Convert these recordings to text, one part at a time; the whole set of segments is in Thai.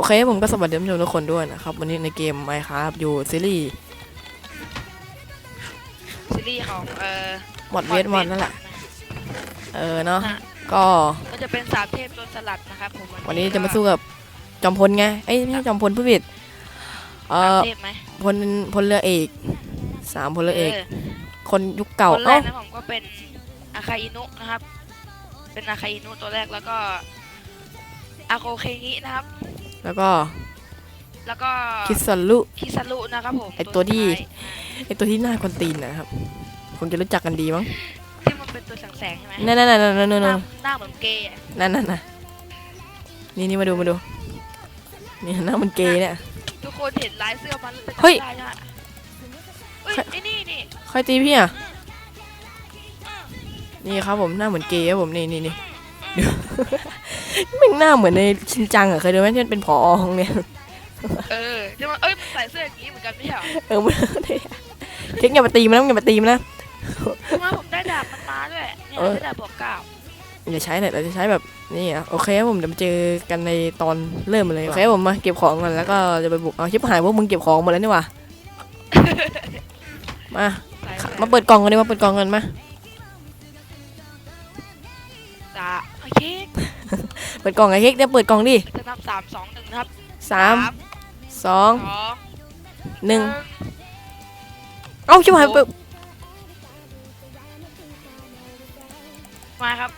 อเคผมก็สวัสดีท่านผู้ชมทุกคนด้วยนะครับ วันนี้ในเกม Minecraft อยู่ซีรีส์ซีรีส์ของเอ่อมอดเวทวันนั่นแหละ เออเนาะฮะก็ก็จะเป็นสามเทพโจรสลัดนะครับผมวันนี้จะมาสู้กับจอมพลไงเอ้ยไม่ใช่จอมพลผู้ผิดเอสามอเทพไหมพลพลเรือเอกสามพลเรือเอก คนยุคเอเก่าอคนแรเอ้ากนะผมก็เป็นอาคาอินุนะครับ เป็นอาคาอินุตัวแรกแล้วก็อาโคเคงินะครับ แล้วก็แล้วก็คิสันลุคิซารุนะครับผมไอ้ตัวที่สุดท้ายไอตัวที่หน้าคนตีนนะครับคงจะรู้จักกันดีมั้งที่มันเป็นตัวแสงๆใช่ไหมนั่นนั่นนั่นนั่นนั่นหน้านั่นหน้าเหมือนเกย์อะนั่นนั่นน่ะนี่นี่มาดูมาดูนี่หน้ามันเกย์เนี่ยทุกคนเห็นลายเสื้อมันแล้วจะเฮ้ยจำได้นะเฮ้ยไอ้นี่นี่ใครตีพี่อะนี่ครับผมหน้าเหมือนเกย์ครับผมนี่นี่นี่เดี๋ยว แม่งหน้าเหมือนในชินจังอะเคยดูไหมที่มันเป็นผอของเนี่ยเออที่มันเอ้ยมันใส่เสื้ออย่างนี้เหมือนกันไม่ใช่เหรอเออมันเค้กอย่ามาตีมันนะอย่ามาตีมันนะทำไมผมได้ดาบมันมาด้วยเนี่ยเออ ได้ดาบบอกเก้าอย่าใช้เลยเราจะใช้แบบนี่อะโอเคครับผมเดี๋ยวมาเจอกันในตอนเริ่มเลยโอเคครับผมมาเก็บของก่อนแล้วก็จะไปบุกเอาชิบหายพวกมึงเก็บของหมดแล้วนี่หว่ามาใส่มาเปิดกล่องกันดิมาเปิดกล่องกันมา เปิดกล่องไอ้เค้กเดี๋ยวเปิดกล่องดิจะนับสามสองหนึ่งนะครับสามสองสองหนึ่งเอ้าชิบหายเปิดมาครับ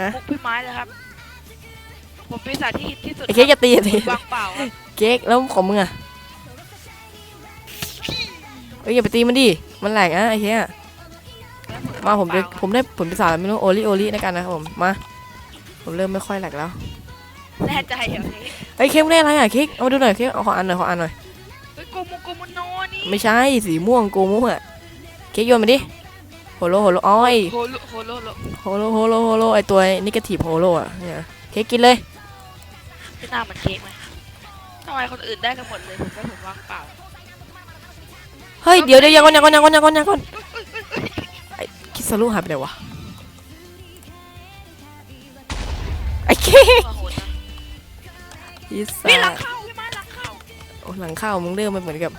ฮะบุกพี่ไม้เลยครับ ผมเป็นสัตว์ที่ฮิตที่สุดไอ้เค้กอย่าตีอย่าตีวางเปล่าครับเค้กแล้วของมึงอะเอ้ยอย่าไปตีมันดิ มันแหลกนะไอ้เค้กอะมาผมจะผมได้ผลพิศาจไม่รู้โอลิโอลิในกันนะครับผม มา ผมเริ่มไม่ค่อยแหลกแล้ว แน่ใจเหรอเค้กเฮ้ยเค้กมึงได้อะไรอะเค้กเอามาดูหน่อยเค้กเอาขออันหน่อยขออันหน่อย เฮ้ยโกมุโกมุโนนี่ไม่ใช่สีม่วงโกมุอะเค้กโยนมาดิโฮโลโฮโลอ๋อไอโฮโลโฮโลโลโฮโลโฮโลโฮโลไอตัวนิเกทีฟโฮโลอะเนี่ยเค้กกินเลยที่หน้ามันเค้กไหมทำไมคนอื่นได้กันหมดเลยผมได้ผมวางเปล่าเฮ้ยเดี๋ยวเดี๋ยวอย่าก่อนอย่าก่อนอย่าก่อนอย่าก่อนอย่าก่อนไอคิสารุหายไปไหนวะ กโหดนะพิซพี่หลัซ่างเข้าพี่ไม้หลังเข้าโอ้หลังข้าวมึงเริ่มมันเหมือนกับ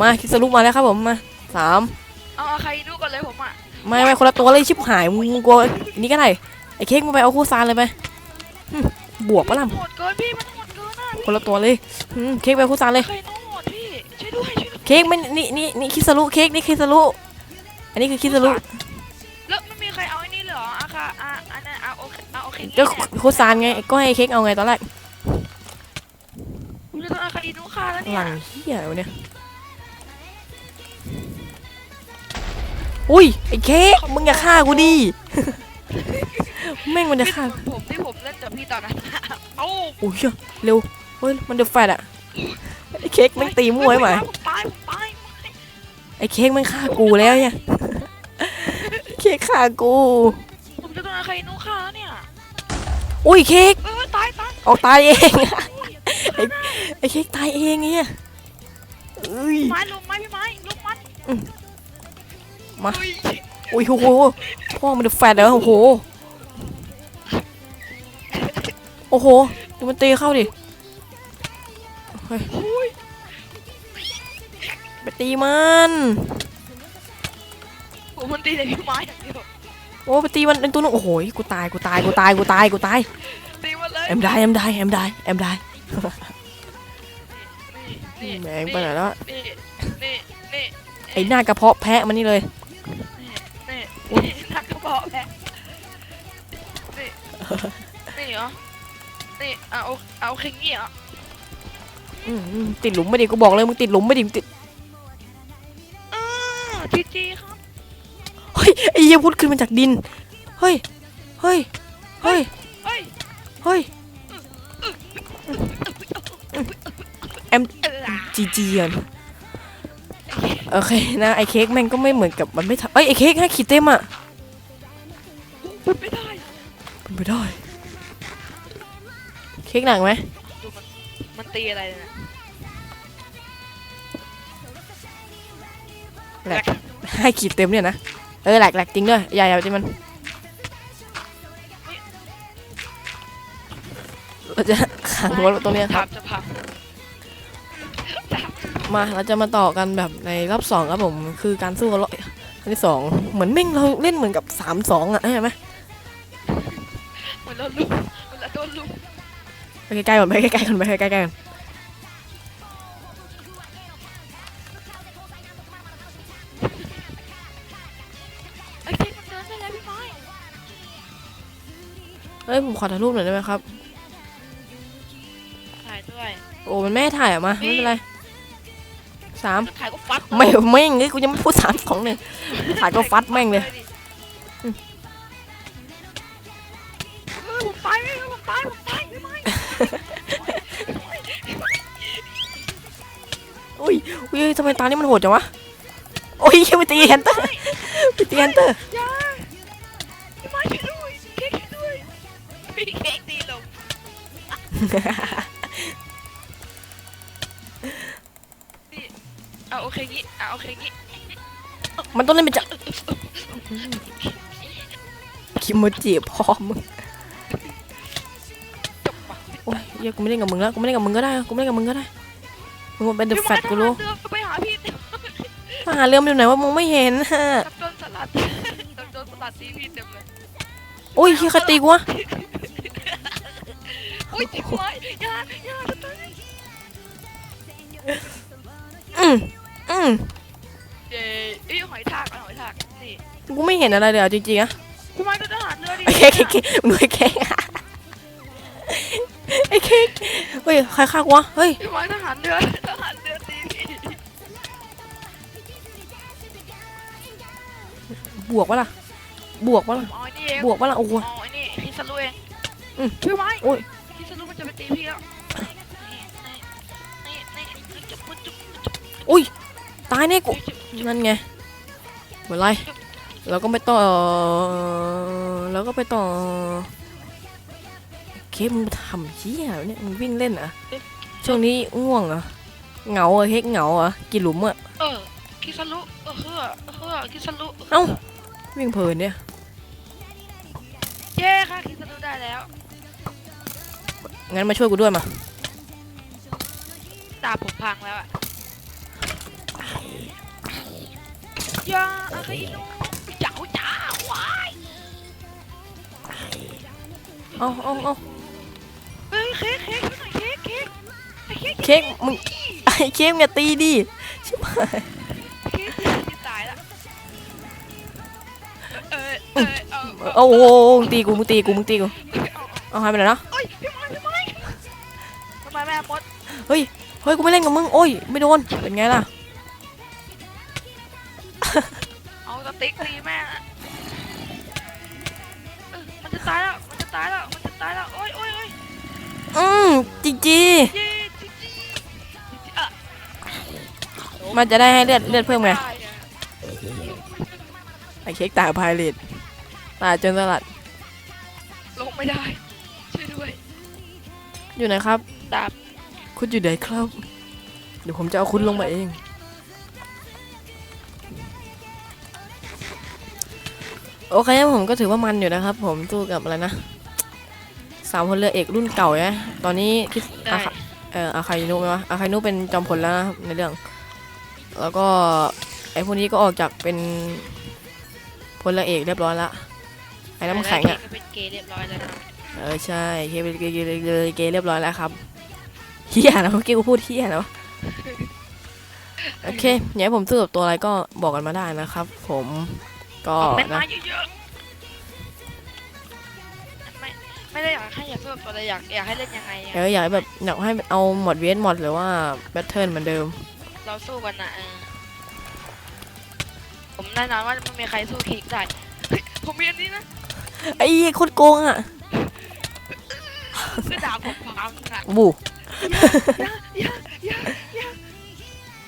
มาคิสารุมาแล้วครับผมมาสามเอาเอาใครดูก่อนเลยผมอะไม่ไม่คนละตัวเลยชิบหายมึงกลัวอันนี้ก็ได้ไอเค้กมึงไปเอาคู่ซานเลยไปหึบวกปะล่ะโหดเกินพี่มันโหดเกินอะคนละตัวเลยหึเค้กไปเอาคู่ซานเลยใครโน้โหดพี่ช่วยด้วยช่วยด้วยเค้กไม่นี่นี่นี่คิสารุเค้กนี่คิสารุอันนี้คือคิสารุแเคอาโอเคก็เนี่ยคู่ซานไงก็ให้เค้กเอาไงตอนแรกผมจะต้องอาคาอินุคาแล้วเนี่หยลังเฮียอะไรวะเนี่ยอุ้ยไอเค้กมึงอย่าฆ่ากูดิแม่งมันจะฆ่าผมที่ผมเล่นกับพี่ตอนนั้นอะเอ้าโอ้ยเหี้ยเร็วเฮ้ยมันเดือดแฟดอะไอเค้กแม่งตีมั่วไว้ไหมผมตายผมตายไอเค้กแม่งฆ่ากูแล้วเนี่ยเค้กฆ่ากู ผมจะโดนอาคาอินุคาแล้วเนี่ย อุ้ยเค้กเออตายตายเอาตายเอง ไอไอเค้กตายเองเนี่ยเอ้ยไม้ลงไม้พี่ไม้ลงมันมาอุ้ยอุ้ยโอ้โหพ่อมันเดือดแฟดแล้วโอ้โหโอ้โหดูมันตีเข้าดิเฮ้ยอุ้ยไปตีมันผมมันตีแต่พี่ไม้อย่างเดียว โอ้ไปตีมันเป็นตัวนึงโอ้โหกูตายกูตายกูตายกูตายกูตายตีมันเลยแอมได้แอมได้แอมได้แอมได้นี่แหมงไปไหนแล้วนี่นี่นี่ไอ้หน้ากระเพาะแพะมันนี่เลยนี่นี่นี่นักกระบอกแพ้นี่นี่เหรอนี่เอาเอาเคงี้เหรออืมอืมติดหลุมไม่ดีกูบอกเลยมึงติดหลุมไม่ดีมึงติด ยไอ้เหี้ยพุดขึ้นมาจากดิน เฮ้ย เฮ้ย เฮ้ย เฮ้ยเฮ้ยเออจีจีอะโอเคนะไอ้เค้กแม่งก็ไม่เหมือนกับมันไม่ทำเอ้ยไอ้เค้กให้ขีดเต็มอะเป็นไม่ได้เป็นไปได้ เค้กหนักไหมดูมันมันตีอะไรเนี่ยแหลกให้ขีดเต็มเนี่ยนะ เออแหลกแหลกจริงด้วยอย่าอย่าตีมันเราจะขังไว้ตรงเนี้ยครับถามจะพังถามมาเราจะมาต่อกันแบบในรอบสองครับผม คือการสู้กันรอบอันที่สองเหมือนแม่งเราเล่นเหมือนกับสามสองอะใช่ไหมเหมือนเราลุมเหมือนเราโดนลุมไปใกล้ๆก่อนไปใกล้ๆก่อนไปใกล้ๆก่อน เฮ้ยผมขอถ่ายรูปหน่อยได้ไหมครับ ถ่ายด้วย โอ้มันไม่ให้ถ่ายอะมาไม่เป็นไรสามถ่ายก็ฟัดไม่ไม่งงี้กูยังไม่พูดสามสองเลยถ่ายก็ฟัดแม่งเลยเออผมตายเลยผมตายผมตายพี่ไม้อุ้ยอุ้ยทำไมตานี่มันโหดจังวะโอ้ยไปตีแฮนเตอร์ไปตีแฮนเตอร์ นี่เอาโอเคงี้เอาโอเคงี้มันต้องเล่นเป็นจังคิโมจิพ่อมึงจบปะโอ้ยเหี้ยกูไม่เล่นกับมึงแล้วกูไม่เล่นกับมึงก็ได้กูไม่เล่นกับมึงก็ได้มึงมาเป็นเดอะแฟตกูรู้เดินไปหาพี่มาหาเรื่องมันอยู่ไหนว่ามึงไม่เห็นฮะกับโดนสลัดกับโดนสลัดตีพี่เต็มเลย โอ้ยขี้ใครตีกูวะ อุ้ยจิ๋วไว้อย่าอย่าจะตายอืมอืมเย้เอ้ยหอยทากหอยทากนี่กูไม่เห็นอะไรเลยอะจริงๆอะพี่ไม้เป็นทหารเรือดิไอ้เค้กไอ้เค้กมึงไอ้เค้กไอ้เค้กเฮ้ยใครฆ่ากูวะเฮ้ยพี่ไม้ทหารเรือทหารเรือตีพี่บวกวะล่ะบวกวะล่ะอ๋อนี่เองบวกวะล่ะโอ้โหอ๋อนี่คิสรุเองอืมพี่ไม้โอ้ยคิสรุมัน จะไปตีพี่แล้วนี่นี่นี่นี่จุ๊บจุ๊บจุ๊บจุ๊บอุ้ย ตายแน่กู นั่นไงเหมือนไร เราก็ไปต่อเราก็ไปต่อเค้กมึงทำเชี่ยเนี่ยมึงวิ่งเล่นอะ ช่วงนี้ง่วงเหรอะเหงาเหรอะเค้กเหงาอะกินหลุมอะเออคิสรุเออเฮือเฮือคิสรุเอ้าวิ่งเพลินเนี่ย เย้ค่ะคิสรุได้แล้ว งั้นมาช่วยกูด้วยมาตาผมพังแล้วอะอย่าอะไรอีกเนาะเจ้าจ้าวายเอาเอาเอาเฮ้ยเค้กเค้กช่วยหน่อยเค้กเค้กไอ้เค้กเค้กมึงไอ้เค้กอย่าตีดิชิบหายเค้กจะตายละเออเออเออโอ้โหมึงตีกูมึงตีกูมึงตีกูเอาหายไปไหนนะเอ้ยพี่ ดเฮ้ย กูไม่เล่นกับมึง โอ้ย ไม่โดน เป็นไงล่ะ เอาสติ๊กตีแม่อะเออมันจะตายแล้ว มันจะตายแล้ว มันจะตายแล้ว โอ้ยโอ้ยโอ้ยอืมจีจีเย้จิ๊จิ๊จิ๊อะมันจะได้ให้เลือดเลือดเพิ่มไงด้อะไอ้เค้กตายพายเลตตายจนสลัด ลงไม่ได้ ช่วยด้วย อยู่ไหนครับ ดาบ คุณอยู่ไหนครับ เดี๋ยวผมจะเอาคุณลงมาเอง โอเคผมก็ถือว่ามันอยู่นะครับ ผมสู้กับอะไรนะสามพลเรือเอกรุ่นเก่าเนี่ยตอนนี้คิดได้อาคาเอ่ออาคาอินุไหมวะอาคาอินุเป็นจอมพลแล้วนะครับในเรื่อง แล้วก็ไอ้พวกนี้ก็ออกจากเป็นพลเรือเอกเรียบร้อยละไอ้น้ำแข็งอะเป็นเกย์เรียบร้อยแล้วนะเออใช่เคเป็นเกย์เกย์เกย์เกย์เรียบร้อยแล้วครับเฮียนะเมื่อกี้กูพูดเฮียนะวะโอเคอยากให้ผมสู้กับตัวอะไรก็บอกกันมาได้นะครับ ผมก็คอมเมนต์นะมาเยอะๆไม่ไม่ได้อยากให้อยากสู้กับตัวอะไรอยากอยากให้เล่นยังไงอะเอออยากให้แบบอยากให้เอาหมดเวสหมดหรือว่าแบทเทิลเหมือนเดิม เราสู้กันนะเออผมแน่นอนว่าไม่มีใครสู้คิกได้เฮ้ยผมมีอันนี้นะไอ้โคตรโกงอะ กระดาษผมพังอะบูอย่าอย่าอย่าอย่า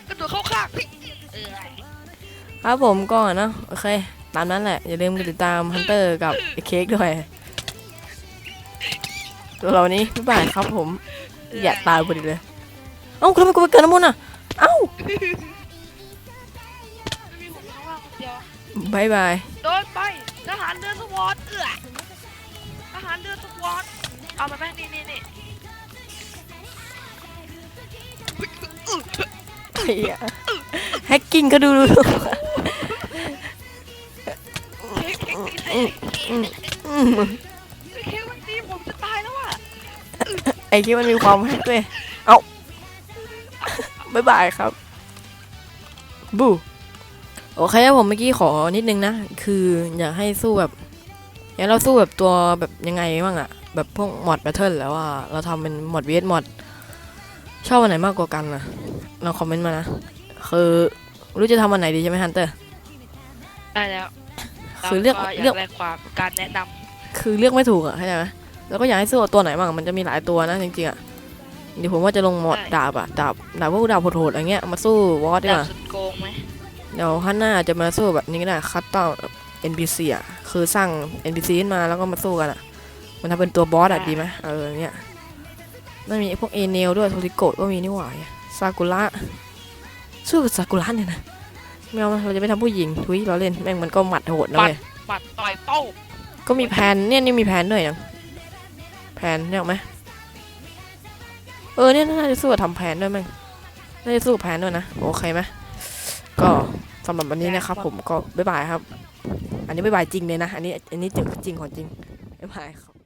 กระโดดเข้าข้างพี่เออครับผมก็นะโอเค ตามนั้นแหละ อย่าลืมกดติดตามฮันเตอร์กับไอ้เค้กด้วย ตัวเรานี้บ๊ายบายครับผม อยากตายพอดีเลย เอ้าทำไมกูไปเกิดน้ำมนต์อะ เอ้าไม่มีผมข้างล่างคนเดียวบายบาย โดนไปทหารเรือสวอตเอื้อทหารเรือสวอต เอามาแม่นี่นี่นี่เหี้ยแฮกกิ้งก็ดูดูเค้กเควันตีผมจะตายแล้วอะไอ้ที่มันมีความแฮกด้วยเอาบ๊ายบายครับ บู โอเคครับผมเมื่อกี้ขอนิดนึงนะ คืออยากให้สู้แบบ อยากเราสู้แบบตัวแบบยังไงบ้างอะ แบบพวกมอดแบทเทิลแล้วว่าเราทำเป็นมอดเวทมอดชอบอันไหนมากกว่ากันนะลองคอมเมนต์มานะ คือรู้จะทำอันไหนดีใช่ไหมฮันเตอร์ ได้แล้วคือเลือกราเลือกยากได้ความการแนะนคือเลือกไม่ถูกอะเข้าใจไหมแล้วก็อยากให้สู้กับตัวไหนบ้างมันจะมีหลายตัวนะจริงๆอะเดี๋ยวผมว่าจะลงหมดดาบอะดาบดาบพวกดาบโหดๆอะไรเงี้ยมาสู้วอสำดีกดาบว่าสุดโกงไหมเดี๋ยวข้างหน้าจะมาสู้แบบนี้ก็ได้คัตเตอร์ NPC อะคือสร้าง NPC ขึ้นมาแล้วก็มาสู้กันอะ มันทำเป็นตัวบอสอะดีไหมเออเนี่ยน่ามีไอ้พวกเอเนลด้วยโทริโกะก็มีนี่หว่าซากุระสู้กับซากุระเนี่ยนะไม่เอาเราจะไม่ทำผู้หญิงทุยเราเล่นแม่งมันก็หมัดโหดนะเว้ยปัดต่อยเป้าก็มีแผนเนี่ยนี่มีแผนด้วยนะแผนเนี่ยเอาไหมเออเนี่ยน่าจะสู้กับทำแผนด้วยมั้งน่าจะสู้กับแผนด้วยนะโอเคไหมก็สำหรับวันนี้นะครับ ผมก็บ๊ายบายครับ อันนี้บ๊ายบายจริงเลยนะ อันนี้อันนี้จริงจริงของจริงบ๊ายบายครับ